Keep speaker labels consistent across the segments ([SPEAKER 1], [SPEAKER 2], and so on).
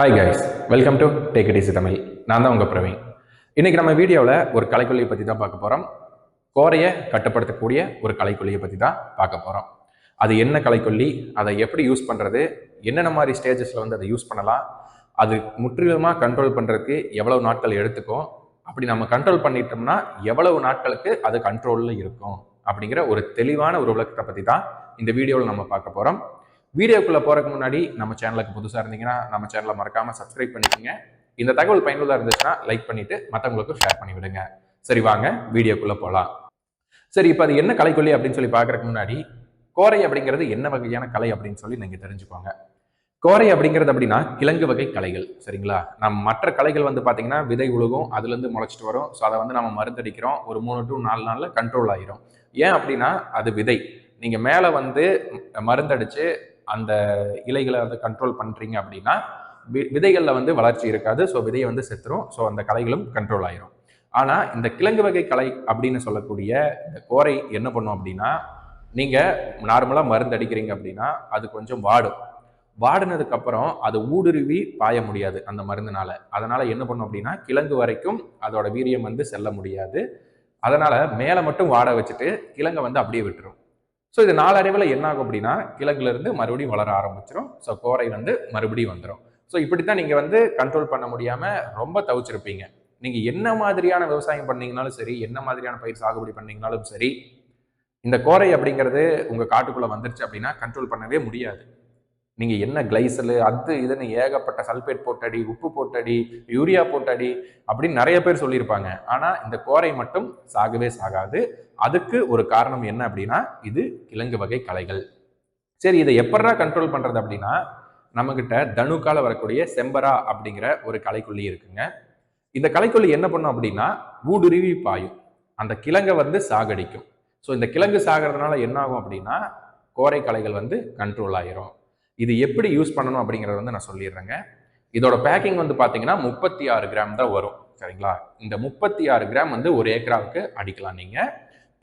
[SPEAKER 1] Hi guys welcome to take it easy Tamil நான் தான் உங்கள் பிரவீன். இன்றைக்கி நம்ம வீடியோவில் ஒரு கலைக்கொல்லியை பற்றி தான் பார்க்க போகிறோம் கோரையை கட்டுப்படுத்தக்கூடிய ஒரு கலைக்கொல்லியை பற்றி தான் பார்க்க போகிறோம் அது என்ன கலைக்கொல்லி அதை எப்படி யூஸ் பண்ணுறது என்னென்ன மாதிரி ஸ்டேஜஸில் வந்து அதை யூஸ் பண்ணலாம் அது முற்றிலுமாக கண்ட்ரோல் பண்ணுறதுக்கு எவ்வளவு நாட்கள் எடுத்துக்கும் அப்படி நம்ம கண்ட்ரோல் பண்ணிட்டோம்னா எவ்வளவு நாட்களுக்கு அது கண்ட்ரோலில் இருக்கும் அப்படிங்கிற ஒரு தெளிவான ஒரு விளக்கத்தை பற்றி தான் இந்த வீடியோவில் நம்ம பார்க்க போகிறோம் வீடியோக்குள்ளே போகிறதுக்கு முன்னாடி நம்ம சேனலுக்கு புதுசாக இருந்தீங்கன்னா நம்ம சேனலை மறக்காமல் சப்ஸ்கிரைப் பண்ணிக்கோங்க. இந்த தகவல் பயனுள்ளதாக இருந்துச்சுன்னா லைக் பண்ணிவிட்டு மற்றவங்களுக்கும் ஷேர் பண்ணி விடுங்க. சரி வாங்க வீடியோக்குள்ளே போகலாம் சரி இப்போ அது என்ன கலைக்கொல்லி அப்படின்னு சொல்லி பார்க்குறதுக்கு முன்னாடி கோரை அப்படிங்கிறது என்ன வகையான கலை அப்படின்னு சொல்லி நீங்கள் தெரிஞ்சுக்கோங்க. கோரை அப்படிங்கிறது அப்படின்னா கிழங்கு வகை கலைகள் சரிங்களா? நம்ம மற்ற கலைகள் வந்து பார்த்தீங்கன்னா விதை உழுகும் அதுலேருந்து முளைச்சிட்டு வரும். ஸோ அதை வந்து நம்ம மருந்தடிக்கிறோம். ஒரு மூணு டு நாலு நாளில் கண்ட்ரோல் ஆகிரும் ஏன் அப்படின்னா அது விதை. நீங்கள் மேலே வந்து மருந்தடித்து அந்த இலைகளை வந்து கண்ட்ரோல் பண்ணுறீங்க அப்படின்னா வி விதைகளில் வந்து வளர்ச்சி இருக்காது. ஸோ விதையை வந்து செத்துரும். ஸோ அந்த கலைகளும் கண்ட்ரோல் ஆயிரும். ஆனால் இந்த கிழங்கு வகை கலை அப்படின்னு சொல்லக்கூடிய இந்த கோரை என்ன பண்ணும் அப்படின்னா நீங்கள் நார்மலாக மருந்து அடிக்கிறீங்க அப்படின்னா அது கொஞ்சம் வாடும். வாடினதுக்கப்புறம் அது ஊடுருவி பாய முடியாது அந்த மருந்துனால. அதனால என்ன பண்ணும் அப்படின்னா கிழங்கு வரைக்கும் அதோட வீரியம் வந்து செல்ல முடியாது. அதனால மேலே மட்டும் வாட வச்சுட்டு கிழங்கை வந்து அப்படியே விட்டுரும். ஸோ இது நாளடைவில் என்ன ஆகும் அப்படின்னா கிழங்குலேருந்து மறுபடியும் வளர ஆரம்பிச்சிடும் ஸோ கோரை வந்து மறுபடியும் வந்துடும் ஸோ இப்படி தான் நீங்கள் வந்து கண்ட்ரோல் பண்ண முடியாமல் ரொம்ப தவிச்சிருப்பீங்க. நீங்கள் என்ன மாதிரியான விவசாயம் பண்ணீங்கனாலும் சரி என்ன மாதிரியான பயிர் சாகுபடி பண்ணீங்கனாலும் சரி இந்த கோரை அப்படிங்கிறது உங்கள் காட்டுக்குள்ளே வந்துருச்சு அப்படின்னா கண்ட்ரோல் பண்ணவே முடியாது. நீங்கள் என்ன கிளைசலு அது இதுன்னு ஏகப்பட்ட சல்பேட் போட்டடி உப்பு போட்டடி யூரியா போட்டடி அப்படின்னு நிறைய பேர் சொல்லியிருப்பாங்க. ஆனால் இந்த கோரை மட்டும் சாகவே சாகாது. அதுக்கு ஒரு காரணம் என்ன அப்படின்னா இது கிழங்கு வகை கலைகள் சரி இதை எப்படா கண்ட்ரோல் பண்ணுறது அப்படின்னா நம்மக்கிட்ட தனுக்கால வரக்கூடிய செம்பரா அப்படிங்கிற ஒரு கலைக்கொல்லி இருக்குங்க. இந்த கலைக்கொல்லி என்ன பண்ணும் அப்படின்னா ஊடுருவி பாயும். அந்த கிழங்கை வந்து சாகடிக்கும். ஸோ இந்த கிழங்கு சாகிறதுனால என்ன ஆகும் அப்படின்னா கோரை கலைகள் வந்து கண்ட்ரோல் ஆயிரும். இது எப்படி யூஸ் பண்ணணும் அப்படிங்கிறத வந்து நான் சொல்லிடுறேங்க. இதோட பேக்கிங் வந்து பார்த்தீங்கன்னா முப்பத்தி ஆறு கிராம் தான் வரும். சரிங்களா? இந்த முப்பத்தி ஆறு கிராம் வந்து ஒரு ஏக்கராவுக்கு அடிக்கலாம் நீங்கள்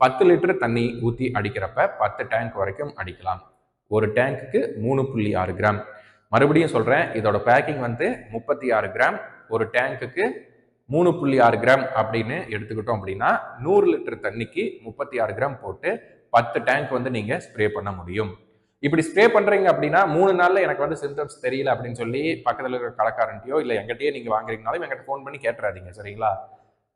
[SPEAKER 1] பத்து லிட்டர் தண்ணி ஊற்றி அடிக்கிறப்ப பத்து டேங்க் வரைக்கும் அடிக்கலாம். ஒரு டேங்க்குக்கு மூணு புள்ளி ஆறு கிராம். மறுபடியும் சொல்கிறேன் இதோட பேக்கிங் வந்து முப்பத்தி ஆறு கிராம். ஒரு டேங்க்குக்கு மூணு புள்ளி ஆறு கிராம் அப்படின்னு எடுத்துக்கிட்டோம் அப்படின்னா நூறு லிட்டர் தண்ணிக்கு முப்பத்தி ஆறு கிராம் போட்டு பத்து டேங்க் வந்து நீங்கள் ஸ்ப்ரே பண்ண முடியும். இப்படி ஸ்ப்ரே பண்ணுறீங்க அப்படின்னா மூணு நாளில் எனக்கு வந்து சிம்டம்ஸ் தெரியல அப்படின்னு சொல்லி பக்கத்தில் இருக்கிற கடைக்காரன்ட்டியோ இல்லை எங்கிட்டயே நீங்கள் வாங்குறீங்கனாலும் எங்கிட்ட ஃபோன் பண்ணி கேட்டுறாதீங்க சரிங்களா?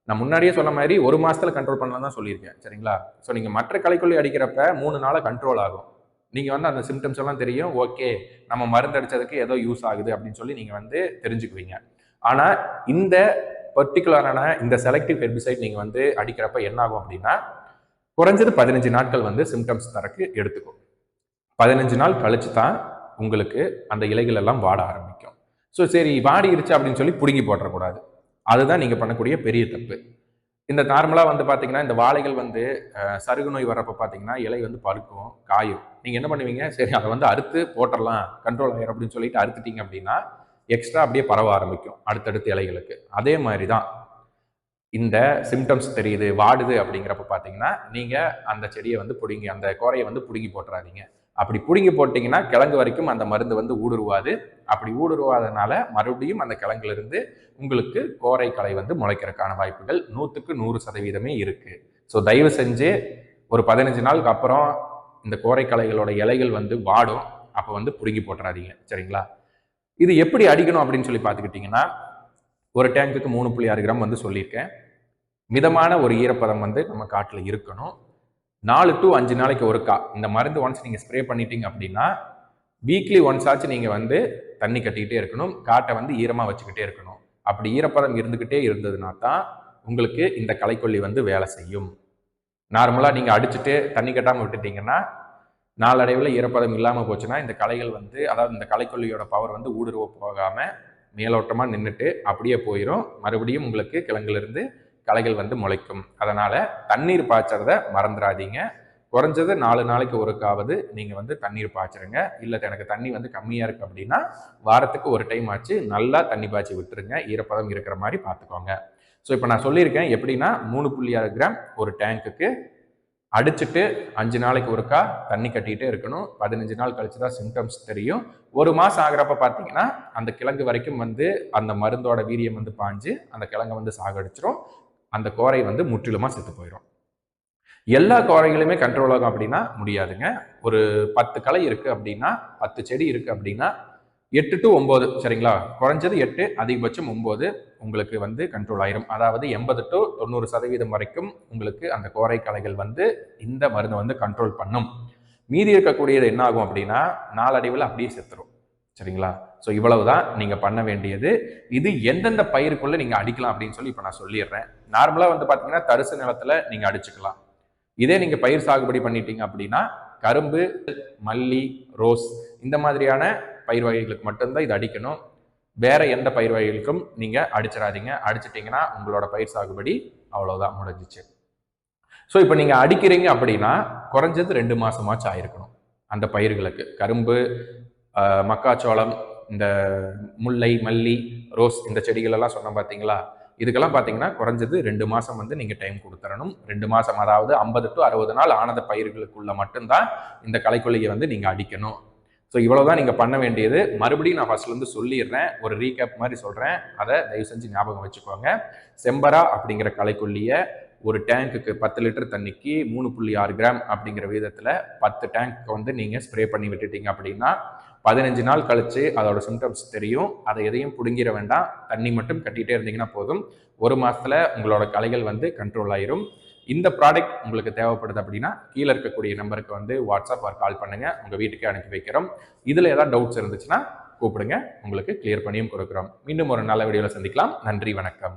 [SPEAKER 1] நான் முன்னாடியே சொன்ன மாதிரி ஒரு மாசத்துல கண்ட்ரோல் பண்ணலாம் தான் சொல்லியிருக்கேன் சரிங்களா? ஸோ நீங்கள் மற்ற கலைக்கொல்லி அடிக்கிறப்ப மூணு நாளாக கண்ட்ரோல் ஆகும். நீங்கள் வந்து அந்த சிம்டம்ஸ் எல்லாம் தெரியும் ஓகே நம்ம மருந்து அடிச்சதுக்கு ஏதோ யூஸ் ஆகுது அப்படின்னு சொல்லி நீங்கள் வந்து தெரிஞ்சுக்குவீங்க. ஆனால் இந்த பர்டிகுலரான இந்த செலக்டிவ் ஹெர்பிசைட் நீங்கள் வந்து அடிக்கிறப்ப என்ன ஆகும் அப்படின்னா குறைஞ்சது பதினஞ்சு நாட்கள் வந்து சிம்டம்ஸ் தரக்கு எடுத்துக்கும். பதினஞ்சு நாள் கழிச்சு தான் உங்களுக்கு அந்த இலைகள் எல்லாம் வாட ஆரம்பிக்கும். ஸோ சரி வாடிருச்சு அப்படின்னு சொல்லி பிடுங்கி போட்டுறக்கூடாது. அதுதான் நீங்கள் பண்ணக்கூடிய பெரிய தப்பு. இந்த நார்மலாக வந்து பார்த்தீங்கன்னா இந்த வாழைகள் வந்து சருகு நோய் வர்றப்போ பார்த்தீங்கன்னா இலை வந்து பழுக்கும் காயும். நீங்கள் என்ன பண்ணுவீங்க? சரி அதை வந்து அறுத்து போட்டுடலாம் கண்ட்ரோல் ஆயிரும் அப்படின்னு சொல்லிட்டு அறுத்துட்டீங்க அப்படின்னா எக்ஸ்ட்ரா அப்படியே பரவ ஆரம்பிக்கும் அடுத்தடுத்த இலைகளுக்கு. அதே மாதிரி தான் இந்த சிம்டம்ஸ் தெரியுது வாடுது அப்படிங்கிறப்ப பார்த்தீங்கன்னா நீங்கள் அந்த செடியை வந்து பிடுங்கி அந்த கோரையை வந்து பிடுங்கி போட்டுறாதீங்க. அப்படி பிடுங்கி போட்டிங்கன்னா கிழங்கு வரைக்கும் அந்த மருந்து வந்து ஊடுருவாது. அப்படி ஊடுருவாதனால மறுபடியும் அந்த கிழங்குலேருந்து உங்களுக்கு கோரை களை வந்து முளைக்கிறதுக்கான வாய்ப்புகள் நூற்றுக்கு நூறு சதவீதமே இருக்குது ஸோ தயவு செஞ்சு ஒரு பதினஞ்சு நாளுக்கு அப்புறம் இந்த கோரை களைகளோட இலைகள் வந்து வாடும். அப்போ வந்து பிடுங்கி போட்டுறாதீங்க. சரிங்களா? இது எப்படி அடிக்கணும் அப்படின்னு சொல்லி பார்த்துக்கிட்டிங்கன்னா ஒரு டேங்குக்கு மூணு புள்ளி ஆறு கிராம் வந்து சொல்லியிருக்கேன். மிதமான ஒரு ஈரப்பதம் வந்து நம்ம காட்டில் இருக்கணும். நாலு டு அஞ்சு நாளைக்கு ஒருக்கா. இந்த மருந்து ஒன்ஸ் நீங்கள் ஸ்ப்ரே பண்ணிட்டீங்க அப்படின்னா வீக்லி ஒன்ஸ் ஆச்சு நீங்கள் வந்து தண்ணி கட்டிக்கிட்டே இருக்கணும் காட்டை வந்து ஈரமாக வச்சுக்கிட்டே இருக்கணும். அப்படி ஈரப்பதம் இருந்துக்கிட்டே இருந்ததுனா தான் உங்களுக்கு இந்த களைக்கொல்லி வந்து வேலை செய்யும். நார்மலாக நீங்கள் அடிச்சுட்டு தண்ணி கட்டாமல் விட்டுட்டீங்கன்னா நாளடைவில் ஈரப்பதம் இல்லாமல் போச்சுன்னா இந்த களைகள் வந்து அதாவது இந்த களைக்கொல்லியோட பவர் வந்து ஊடுருவ போகாமல் மேலோட்டமாக நின்றுட்டு அப்படியே போயிடும் மறுபடியும் உங்களுக்கு கிழங்குலேருந்து களைகள் வந்து முளைக்கும். அதனால் தண்ணீர் பாய்ச்சறத மறந்துடாதீங்க குறைஞ்சது நாலு நாளைக்கு ஒருக்காவது நீங்கள் வந்து தண்ணீர் பாய்ச்சிருங்க. இல்லை எனக்கு தண்ணி வந்து கம்மியாக இருக்குது அப்படின்னா வாரத்துக்கு ஒரு டைம் ஆச்சு நல்லா தண்ணி பாய்ச்சி விட்டுருங்க. ஈரப்பதம் இருக்கிற மாதிரி பார்த்துக்கோங்க ஸோ இப்போ நான் சொல்லியிருக்கேன் எப்படின்னா மூணு புள்ளி ஆறு கிராம் ஒரு டேங்க்குக்கு அடிச்சுட்டு அஞ்சு நாளைக்கு ஒருக்கா தண்ணி கட்டிகிட்டே இருக்கணும். பதினஞ்சு நாள் கழிச்சு தான் சிம்டம்ஸ் தெரியும். ஒரு மாதம் ஆகிறப்ப பார்த்தீங்கன்னா அந்த கிழங்கு வரைக்கும் வந்து அந்த மருந்தோட வீரியம் வந்து பாஞ்சு அந்த கிழங்கை வந்து சாகடிச்சிரும். அந்த கோரை வந்து முற்றிலுமாக செத்து போயிடும் எல்லா கோரைகளுமே கண்ட்ரோல் ஆகும் அப்படின்னா முடியாதுங்க. ஒரு பத்து களை இருக்குது அப்படின்னா பத்து செடி இருக்குது அப்படின்னா எட்டு டு ஒம்பது சரிங்களா? குறைஞ்சது எட்டு அதிகபட்சம் ஒம்பது உங்களுக்கு வந்து கண்ட்ரோல் ஆயிரும். அதாவது எண்பது டு தொண்ணூறு சதவீதம் வரைக்கும் உங்களுக்கு அந்த கோரை கலைகள் வந்து இந்த மருந்தை வந்து கண்ட்ரோல் பண்ணும். மீதி இருக்கக்கூடியது என்ன ஆகும் அப்படின்னா நாளடைவில் அப்படியே செத்துரும். சரிங்களா? ஸோ இவ்வளவு தான் நீங்கள் பண்ண வேண்டியது. இது எந்தெந்த பயிருக்குள்ளே நீங்கள் அடிக்கலாம் அப்படின்னு சொல்லி இப்போ நான் சொல்லிடுறேன். நார்மலாக வந்து பார்த்தீங்கன்னா தரிசு நிலத்தில் நீங்கள் அடிச்சுக்கலாம். இதே நீங்கள் பயிர் சாகுபடி பண்ணிட்டீங்க அப்படின்னா கரும்பு மல்லி ரோஸ் இந்த மாதிரியான பயிர் வகைகளுக்கு மட்டும்தான் இது அடிக்கணும். வேற எந்த பயிர் வகைகளுக்கும் நீங்கள் அடிச்சிடாதீங்க. அடிச்சிட்டிங்கன்னா உங்களோட பயிர் சாகுபடி அவ்வளோதான் முடிஞ்சிச்சு. ஸோ இப்போ நீங்கள் அடிக்கிறீங்க அப்படின்னா குறைஞ்சது ரெண்டு மாதமாச்சும் ஆயிருக்கணும் அந்த பயிர்களுக்கு. கரும்பு மக்காச்சோளம் இந்த முல்லை மல்லி ரோஸ் இந்த செடிகள் எல்லாம் சொன்னோம் பார்த்தீங்களா? இதுக்கெல்லாம் பார்த்தீங்கன்னா குறைஞ்சது ரெண்டு மாதம் வந்து நீங்கள் டைம் கொடுத்துடணும் ரெண்டு மாதம் அதாவது ஐம்பது டு அறுபது நாள் ஆனத பயிர்களுக்குள்ள மட்டும்தான் இந்த களைக்கொல்லியை வந்து நீங்கள் அடிக்கணும். ஸோ இவ்வளோ தான் நீங்கள் பண்ண வேண்டியது. மறுபடியும் நான் ஃபர்ஸ்ட்லேருந்து சொல்லிடுறேன். ஒரு ரீகேப் மாதிரி சொல்கிறேன் அதை தயவு செஞ்சு ஞாபகம் வச்சுக்கோங்க. செம்பரா அப்படிங்கிற களைக்கொல்லியை ஒரு டேங்க்குக்கு பத்து லிட்டர் தண்ணிக்கு மூணு புள்ளி ஆறு கிராம் அப்படிங்கிற விதத்தில் பத்து டேங்க்கு வந்து நீங்கள் ஸ்ப்ரே பண்ணி விட்டுட்டீங்க அப்படின்னா பதினஞ்சு நாள் கழித்து அதோட சிம்டம்ஸ் தெரியும். அதை எதையும் பிடுங்கிட வேண்டாம். தண்ணி மட்டும் கட்டிகிட்டே இருந்தீங்கன்னா போதும். ஒரு மாதத்தில் உங்களோட கலைகள் வந்து கண்ட்ரோல் ஆயிரும். இந்த ப்ராடக்ட் உங்களுக்கு தேவைப்படுது அப்படின்னா கீழே இருக்கக்கூடிய நம்பருக்கு வந்து வாட்ஸ்அப் ஆர் கால் பண்ணுங்கள் உங்கள் வீட்டுக்கே அனுப்பி வைக்கிறோம். இதில் ஏதாவது டவுட்ஸ் இருந்துச்சுன்னா கூப்பிடுங்க. உங்களுக்கு கிளியர் பண்ணியும் கொடுக்குறோம். மீண்டும் ஒரு நல்ல வீடியோவில் சந்திக்கலாம். நன்றி வணக்கம்.